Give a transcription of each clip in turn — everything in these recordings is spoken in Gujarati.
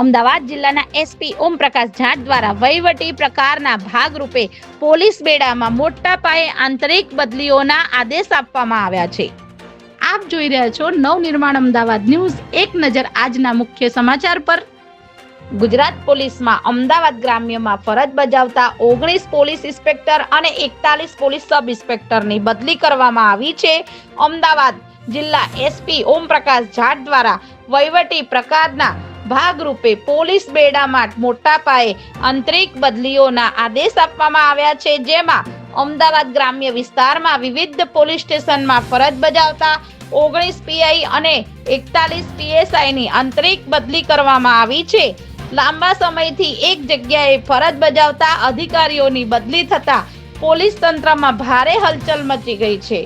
અમદાવાદ જિલ્લાના એસપી ઓમપ્રકાશ ઝા દ્વારા વહીવટી પ્રકારના ભાગરૂપે પોલીસ બેડામાં મોટા પાયે આંતરિક બદલીઓના આદેશ આપવામાં આવ્યા છે. આપ જોઈ રહ્યા છો નવનિર્માણ અમદાવાદ ન્યૂઝ, એક નજર આજના મુખ્ય સમાચાર પર. ગુજરાત પોલીસમાં અમદાવાદ ગ્રામ્યમાં ફરજ બજાવતા ઓગણીસ પોલીસ ઇન્સ્પેક્ટર અને એકતાલીસ પોલીસ સબ ઇન્સ્પેક્ટરની બદલી કરવામાં આવી છે. અમદાવાદ જિલ્લા એસપી ઓમપ્રકાશ ઝાટ દ્વારા વહીવટી પ્રકારના ભાગરૂપે પોલીસ બેડામાં મોટા પાયે આંતરિક બદલીઓના આદેશ આપવામાં આવ્યા છે, જેમાં અમદાવાદ ગ્રામ્ય વિસ્તારમાં વિવિધ પોલીસ સ્ટેશનમાં ફરજ બજાવતા ઓગણીસ પીઆઈ અને એકતાલીસ પીએસઆઈની આંતરિક બદલી કરવામાં આવી છે. લાંબા સમયથી એક જગ્યાએ ફરજ બજાવતા અધિકારીઓની બદલી થતા પોલીસ તંત્રમાં ભારે હલચલ મચી ગઈ છે.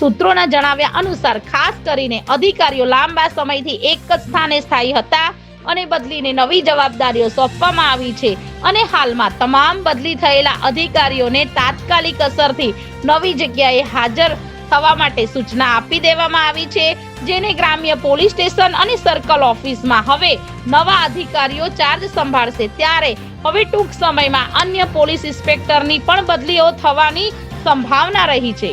સૂત્રોના જણાવ્યા અનુસાર, ખાસ કરીને અધિકારીઓ લાંબા સમયથી એક જ સ્થાને સ્થાયી હતા અને બદલીને નવી જવાબદારીઓ સોંપવામાં આવી છે. અને હાલમાં તમામ બદલી થયેલા અધિકારીઓને તાત્કાલિક અસરથી નવી જગ્યાએ હાજર થવા માટે સૂચના આપી દેવામાં આવી છે, જેને ગ્રામ્ય પોલીસ સ્ટેશન અને સર્કલ ઓફિસમાં હવે નવા અધિકારીઓ ચાર્જ સંભાળશે. ત્યારે હવે ટૂંક સમયમાં અન્ય પોલીસ ઇન્સ્પેક્ટરની પણ બદલીઓ થવાની સંભાવના રહી છે.